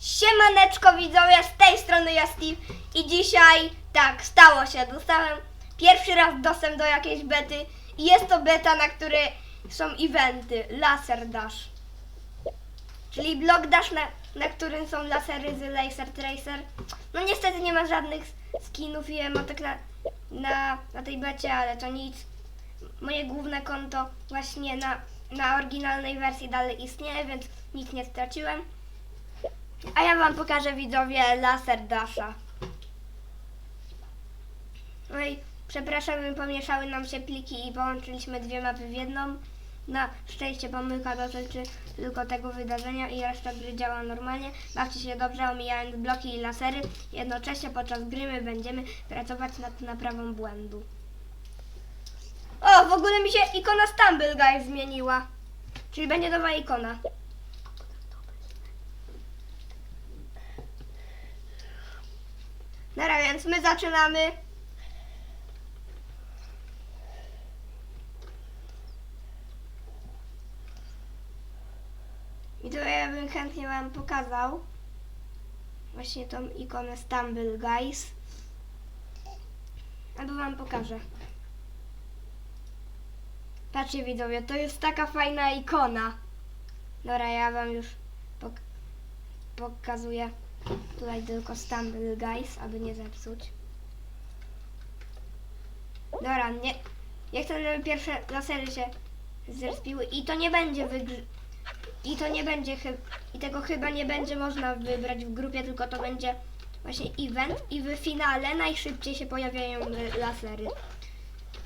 Siemaneczko widzowie, z tej strony ja Steve i dzisiaj, tak, stało się, dostałem pierwszy raz dostęp do jakiejś bety i jest to beta, na której są eventy, Laser Dash. Czyli Block Dash, na, na którym są lasery z Laser Tracer. No niestety nie ma żadnych skinów i emotek na, na, na tej becie, ale to nic. Moje główne konto właśnie na, na oryginalnej wersji dalej istnieje, więc nic nie straciłem. A ja wam pokażę widzowie laser Dasha. No i przepraszamy, pomieszały nam się pliki i połączyliśmy dwie mapy w jedną. Na szczęście pomyłka dotyczy tylko tego wydarzenia i reszta gry działa normalnie. Bawcie się dobrze, omijając bloki i lasery. Jednocześnie podczas gry my będziemy pracować nad naprawą błędu. O, w ogóle mi się ikona Stumble Guy zmieniła. Czyli będzie nowa ikona. Dobra, więc my zaczynamy. I to ja bym chętnie Wam pokazał właśnie tą ikonę Stumble Guys. Albo Wam pokażę. Patrzcie widzowie, to jest taka fajna ikona. Dobra, ja Wam już pok- pokazuję. Tutaj tylko Stumble Guys, aby nie zepsuć. Dobra, nie. Jak te pierwsze lasery się zrespiły i to nie będzie wygr... I to nie będzie chy... I tego chyba nie będzie można wybrać w grupie, tylko to będzie właśnie event i w finale najszybciej się pojawiają y, lasery.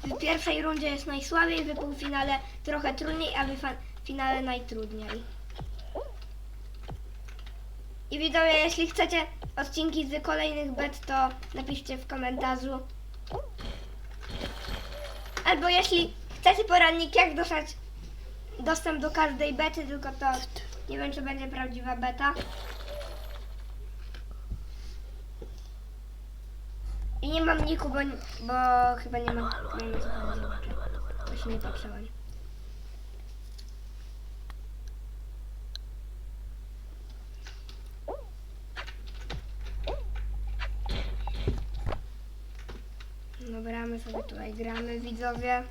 W pierwszej rundzie jest najsłabiej, w półfinale trochę trudniej, a w finale najtrudniej. I widzowie, jeśli chcecie odcinki z kolejnych bet, to napiszcie w komentarzu. Albo jeśli chcecie poradnik, jak dostać dostęp do każdej bety, tylko to nie wiem, czy będzie prawdziwa beta. I nie mam niku, bo, bo chyba nie mam. Nie. Właśnie nie patrzyłem. Dobra, my sobie tutaj gramy, widzowie.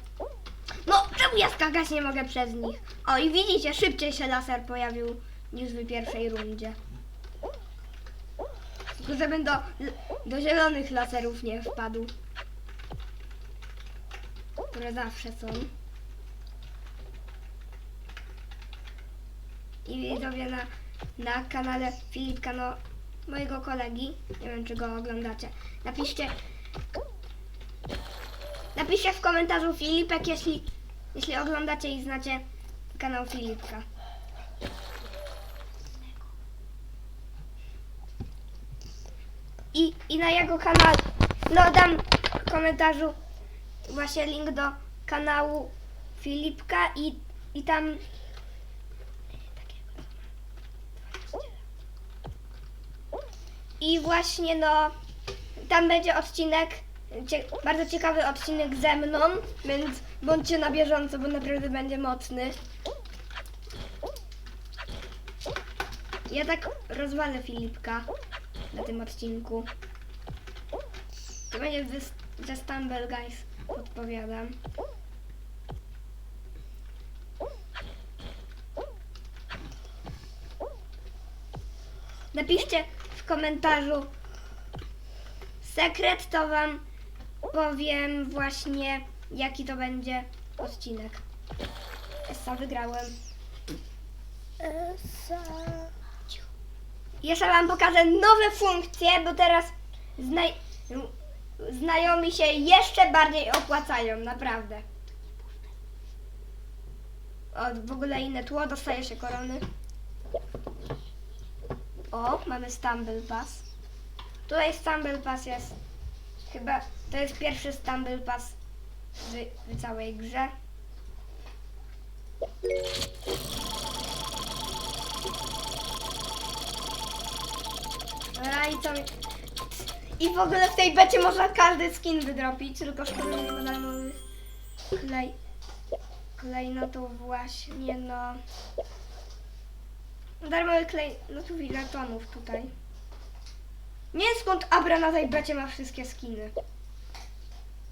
No, czemu ja skakać nie mogę przez nich? O, i widzicie, szybciej się laser pojawił niż w pierwszej rundzie. Tylko żebym do, do zielonych laserów nie wpadł. Które zawsze są. I widzowie na, na kanale Filipka, no mojego kolegi, nie wiem czy go oglądacie, napiszcie Napiszcie w komentarzu Filipek, jeśli, jeśli oglądacie i znacie kanał Filipka. I, I na jego kanał, no dam w komentarzu właśnie link do kanału Filipka i, i tam i właśnie no tam będzie odcinek, cie, bardzo ciekawy odcinek ze mną, więc bądźcie na bieżąco, bo naprawdę będzie mocny. Ja tak rozwalę Filipka na tym odcinku. To będzie ze- Stumble Guys, podpowiadam. Napiszcie w komentarzu sekret, to wam powiem właśnie jaki to będzie odcinek. Essa wygrałem. Essa. Jeszcze wam pokażę nowe funkcje, bo teraz znaj znajomi się jeszcze bardziej opłacają, naprawdę. O, w ogóle inne tło, dostaje się korony. O, mamy Stumble Pass. Tutaj Stumble Pass jest chyba, to jest pierwszy Stumble Pass w, w całej grze. Dobra, i co mi... I w ogóle w tej becie można każdy skin wydropić, tylko szkoda, że nie darmowych klej. Klej, no to właśnie, no... Darmowy klej, no tu ile tonów tutaj. Nie wiem skąd Abra na tej becie ma wszystkie skiny.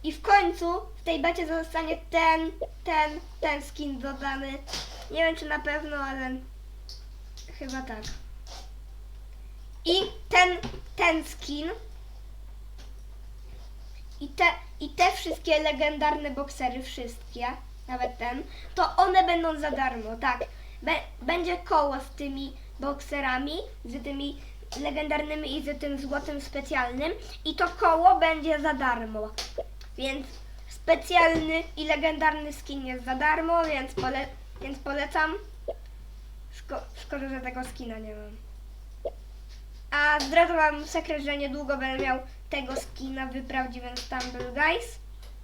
I w końcu w tej becie zostanie ten, ten, ten skin dodany. Nie wiem czy na pewno, ale chyba tak. I ten, ten skin i te, i te wszystkie legendarne boksery, wszystkie, nawet ten, to one będą za darmo, tak. Be, będzie koło z tymi bokserami, z tymi legendarnymi i z tym złotym specjalnym i to koło będzie za darmo. Więc specjalny i legendarny skin jest za darmo, więc, pole, więc polecam. Szko, szkoda, że tego skina nie mam. A zdradzę wam sekret, że niedługo będę miał tego skina w prawdziwym Stumble Guys.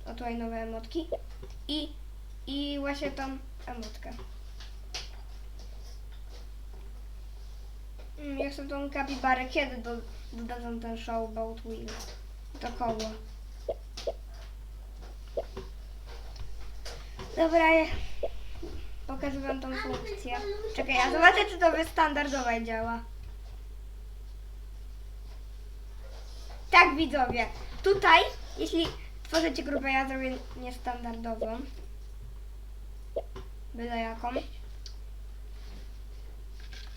O tutaj nowe emotki. I, i właśnie tą emotkę. Mm, Ja chcę tą kapibarę. Kiedy do, dodadzą ten show about Will? To koło. Dobra, ja pokażę wam tą funkcję. Czekaj, ja zobaczę, czy to wy standardowo działa. Tak, widzowie. Tutaj, jeśli tworzycie grupę, ja zrobię niestandardową. Byle jaką.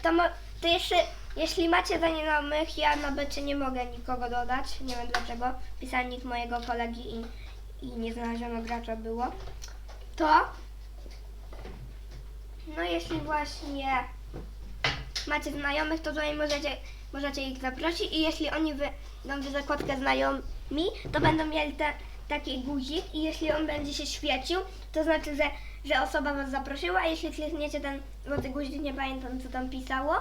To, to jeszcze, jeśli macie znajomych, ja na becie nie mogę nikogo dodać. Nie wiem dlaczego. Pisałem nick mojego kolegi i, i nie znaleziono gracza było. To, no jeśli właśnie macie znajomych, to tutaj możecie, możecie ich zaprosić i jeśli oni dam wy zakładkę znajomi, to będą mieli te, taki guzik i jeśli on będzie się świecił, to znaczy, że, że osoba was zaprosiła, a jeśli klikniecie ten złoty guzik, nie pamiętam co tam pisało,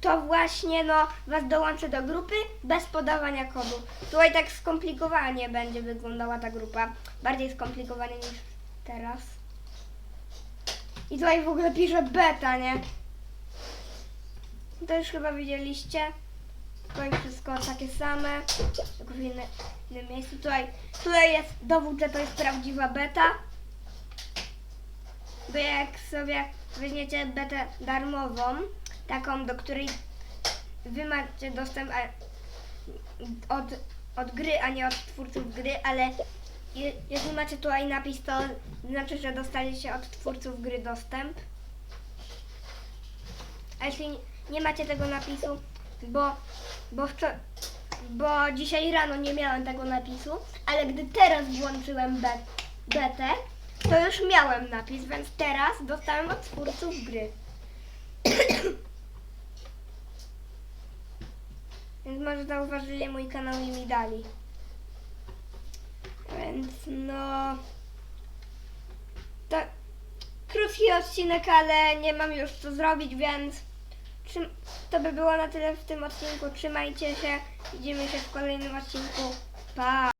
to właśnie no was dołączę do grupy bez podawania kodu. Tutaj tak skomplikowanie będzie wyglądała ta grupa, bardziej skomplikowanie niż teraz. I tutaj w ogóle pisze beta, nie? To już chyba widzieliście. Tutaj wszystko takie same, tylko w inny, innym miejscu. Tutaj, tutaj jest dowód, że to jest prawdziwa beta. Bo jak sobie weźmiecie betę darmową, taką, do której wy macie dostęp a, od, od gry, a nie od twórców gry, ale je, jeśli macie tutaj napis, to znaczy, że dostaliście od twórców gry dostęp. A jeśli nie- macie tego napisu, bo, bo, bo dzisiaj rano nie miałem tego napisu, ale gdy teraz włączyłem betę, to już miałem napis, więc teraz dostałem od twórców gry. Więc może zauważyli mój kanał i mi dali. Więc no... To krótki odcinek, ale nie mam już co zrobić, więc to by było na tyle w tym odcinku. Trzymajcie się, widzimy się w kolejnym odcinku. Pa!